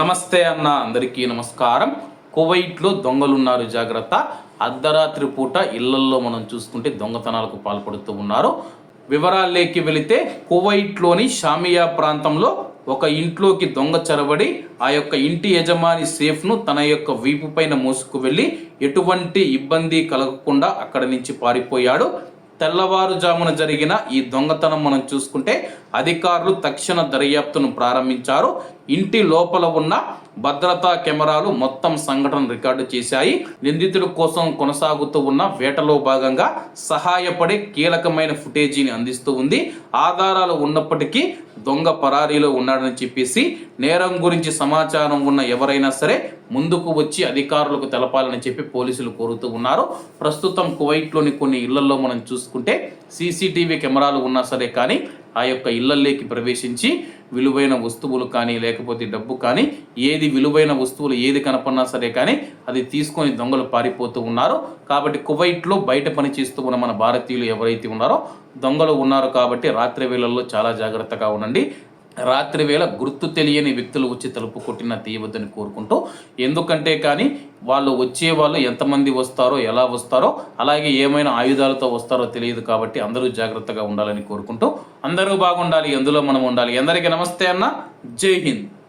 నమస్తే అన్న అందరికీ నమస్కారం. కువైట్లో దొంగలున్నారు జాగ్రత్త. అర్ధరాత్రి పూట ఇళ్ళల్లో మనం చూసుకుంటే దొంగతనాలకు పాల్పడుతూ ఉన్నారు. వివరాల్లోకి వెళితే కువైట్లోని షామియా ప్రాంతంలో ఒక ఇంట్లోకి దొంగ చొరబడి ఆ యొక్క ఇంటి యజమాని సేఫ్ను తన యొక్క వీపు పైన మోసుకు వెళ్ళి ఎటువంటి ఇబ్బంది కలగకుండా అక్కడి నుంచి పారిపోయాడు. తెల్లవారుజామున జరిగిన ఈ దొంగతనం మనం చూసుకుంటే అధికారులు తక్షణ దర్యాప్తును ప్రారంభించారు. ఇంటి లోపల ఉన్న భద్రతా కెమెరాలు మొత్తం సంఘటన రికార్డు చేశాయి. నిందితుల కోసం కొనసాగుతూ ఉన్న వేటలో భాగంగా సహాయపడే కీలకమైన ఫుటేజీని అందిస్తూ ఉంది. ఆధారాలు ఉన్నప్పటికీ దొంగ పరారీలో ఉన్నాడని చెప్పేసి నేరం గురించి సమాచారం ఉన్న ఎవరైనా సరే ముందుకు వచ్చి అధికారులకు తెలపాలని చెప్పి పోలీసులు కోరుతూ ఉన్నారు. ప్రస్తుతం కువైట్లోని కొన్ని ఇళ్ళలో మనం చూసుకుంటే సీసీటీవీ కెమెరాలు ఉన్నా సరే కానీ ఆ యొక్క ఇళ్ళల్లోకి ప్రవేశించి విలువైన వస్తువులు కానీ లేకపోతే డబ్బు కానీ ఏది విలువైన వస్తువులు ఏది కనపడినా సరే కానీ అది తీసుకొని దొంగలు పారిపోతూ ఉన్నారు. కాబట్టి కువైట్లో బయట పని చేస్తూ ఉన్న మన భారతీయులు ఎవరైతే ఉన్నారో దొంగలు ఉన్నారు కాబట్టి రాత్రి వేళల్లో చాలా జాగ్రత్తగా ఉండండి. రాత్రి వేళ గుర్తు తెలియని వ్యక్తులు వచ్చి తలుపు కొట్టిన తీయవద్దని కోరుకుంటూ ఎందుకంటే కానీ వాళ్ళు వచ్చే వాళ్ళు ఎంతమంది వస్తారో ఎలా వస్తారో అలాగే ఏమైనా ఆయుధాలతో వస్తారో తెలియదు కాబట్టి అందరూ జాగ్రత్తగా ఉండాలని కోరుకుంటూ అందరూ బాగుండాలి ఎందులో మనం ఉండాలి. అందరికీ నమస్తే అన్న. జై హింద్.